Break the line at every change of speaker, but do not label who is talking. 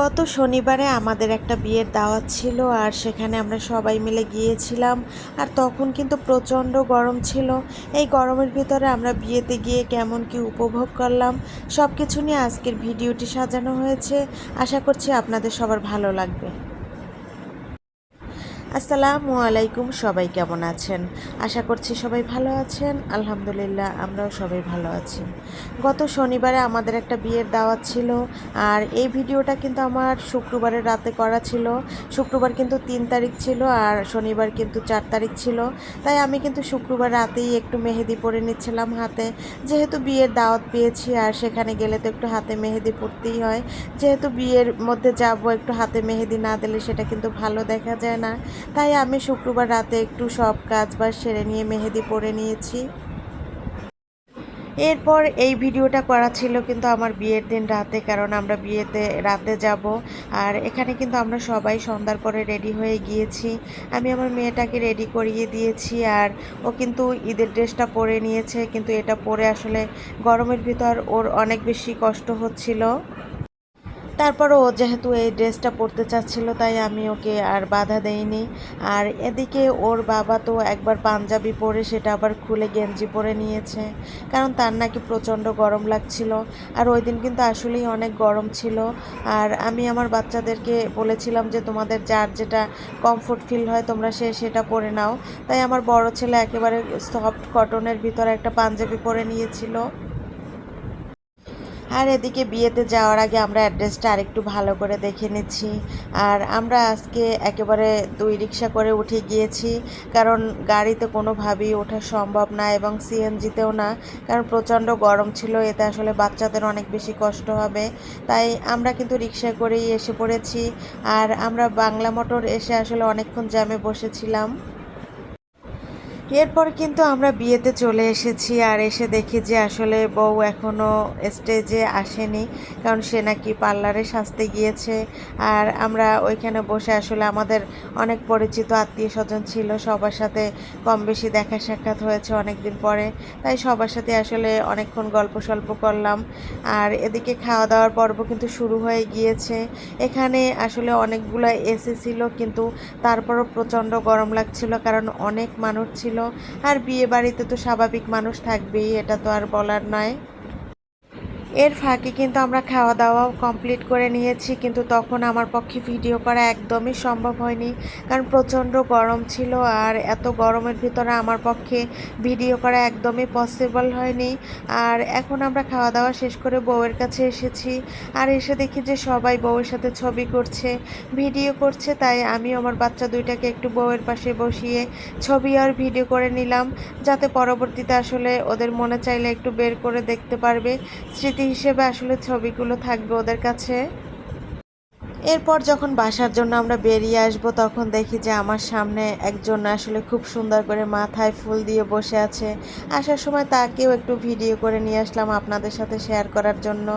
গত শনিবারে আমাদের একটা বিয়ের দাওয়াত ছিল আর সেখানে আমরা সবাই মিলে গিয়েছিলাম আর তখন কিন্তু প্রচণ্ড গরম ছিল। এই গরমের ভিতরে আমরা বিয়েতে গিয়ে কেমন কি উপভোগ করলাম সব কিছু নিয়ে আজকের ভিডিওটি সাজানো হয়েছে। আশা করছি আপনাদের সবার ভালো লাগবে। আসসালামু আলাইকুম, সবাই কেমন আছেন? আশা করছি সবাই ভালো আছেন। আলহামদুলিল্লাহ, আমরাও সবাই ভালো আছি। গত শনিবারে আমাদের একটা বিয়ের দাওয়াত ছিল, আর এই ভিডিওটা কিন্তু আমার শুক্রবারের রাতে করা ছিল। শুক্রবার কিন্তু তিন তারিখ ছিল, আর শনিবার কিন্তু চার তারিখ ছিল। তাই আমি কিন্তু শুক্রবার রাতেই একটু মেহেদি পরে নিচ্ছিলাম হাতে। যেহেতু বিয়ের দাওয়াত পেয়েছি, আর সেখানে গেলে তো একটু হাতে মেহেদি পরতেই হয়। যেহেতু বিয়ের মধ্যে যাব একটু হাতে মেহেদি না দিলে সেটা কিন্তু ভালো দেখা যায় না। তাই আমি শুক্রবার রাতে একটু সব কাজ বাজ সেরে নিয়ে মেহেদি পরে নিয়েছি। এরপর এই ভিডিওটা করা ছিল কিন্তু আমার বিয়ের দিন রাতে, কারণ আমরা বিয়েতে রাতে যাব। আর এখানে কিন্তু আমরা সবাই সন্ধ্যার পরে রেডি হয়ে গিয়েছি। আমি আমার মেয়েটাকে রেডি করিয়ে দিয়েছি আর ও কিন্তু ঈদের ড্রেসটা পরে নিয়েছে, কিন্তু এটা পরে আসলে গরমের ভিতর ওর অনেক বেশি কষ্ট হচ্ছিল। তারপর ও যেহেতু এই ড্রেসটা পরতে চাচ্ছিল, তাই আমি ওকে আর বাধা দেইনি। আর এদিকে ওর বাবা তো একবার পাঞ্জাবি পরে সেটা আবার খুলে গেঞ্জি পরে নিয়েছে, কারণ তার নাকি প্রচণ্ড গরম লাগছিল। আর ওই দিন কিন্তু আসলেই অনেক গরম ছিল। আর আমি আমার বাচ্চাদেরকে বলেছিলাম যে, তোমাদের যার যেটা কমফোর্ট ফিল হয়, তোমরা সে সেটা পরে নাও। তাই আমার বড় ছেলে একেবারে সফট কটনের ভিতরে একটা পাঞ্জাবি পরে নিয়েছিল। আর এদিকে বিয়েতে যাওয়ার আগে আমরা অ্যাড্রেসটা আরেকটু ভালো করে দেখে নিচ্ছি। আর আমরা আজকে একেবারে দুই রিক্সা করে উঠে গিয়েছি, কারণ গাড়িতে কোনোভাবেই ওঠা সম্ভব না এবং সিএনজিতেও না, কারণ প্রচণ্ড গরম ছিল, এতে আসলে বাচ্চাদের অনেক বেশি কষ্ট হবে। তাই আমরা কিন্তু রিক্সা করেই এসে পড়েছি, আর আমরা বাংলা মোটর এসে আসলে অনেকক্ষণ জ্যামে বসেছিলাম। এরপর কিন্তু আমরা বিয়েতে চলে এসেছি আর এসে দেখি যে আসলে বউ এখনও স্টেজে আসেনি, কারণ সে নাকি পার্লারে সাজতে গিয়েছে। আর আমরা ওইখানে বসে আসলে আমাদের অনেক পরিচিত আত্মীয় স্বজন ছিল, সবার সাথে কম বেশি দেখা সাক্ষাৎ হয়েছে অনেক দিন পরে। তাই সবার সাথে আসলে অনেকক্ষণ গল্প সল্প করলাম। আর এদিকে খাওয়া দাওয়ার পর্ব কিন্তু শুরু হয়ে গিয়েছে। এখানে আসলে অনেকগুলো এসি ছিল, কিন্তু তারপরও প্রচণ্ড গরম লাগছিল, কারণ অনেক মানুষ ছিল। আর বিয়ে বাড়িতে তো স্বাভাবিক মানুষ থাকবেই এটা তো আর বলার নয়। এর ফাঁকে কিন্তু আমরা খাওয়া দাওয়াও কমপ্লিট করে নিয়েছি, কিন্তু তখন আমার পক্ষে ভিডিও করা একদমই সম্ভব হয়নি। কারণ প্রচণ্ড গরম ছিল আর এত গরমের ভিতরে আমার পক্ষে ভিডিও করা একদমই পসিবল হয়নি। আর এখন আমরা খাওয়া দাওয়া শেষ করে বউয়ের কাছে এসেছি আর এসে দেখি যে সবাই বউয়ের সাথে ছবি করছে ভিডিও করছে, তাই আমি আমার বাচ্চা দুইটাকে একটু বউয়ের পাশে বসিয়ে ছবি আর ভিডিও করে নিলাম, যাতে পরবর্তীতে আসলে ওদের মনে চাইলে একটু বের করে দেখতে পারবে। স্মৃতি হিসেবে আসলে ছবিগুলো থাকবে ওদের কাছে। এরপর যখন বাসার জন্য আমরা বেরিয়ে আসব, তখন দেখি যে আমার সামনে একজন আসলে খুব সুন্দর করে মাথায় ফুল দিয়ে বসে আছে। আসার সময় তাকেও একটু ভিডিও করে নিয়ে আসলাম আপনাদের সাথে শেয়ার করার জন্য।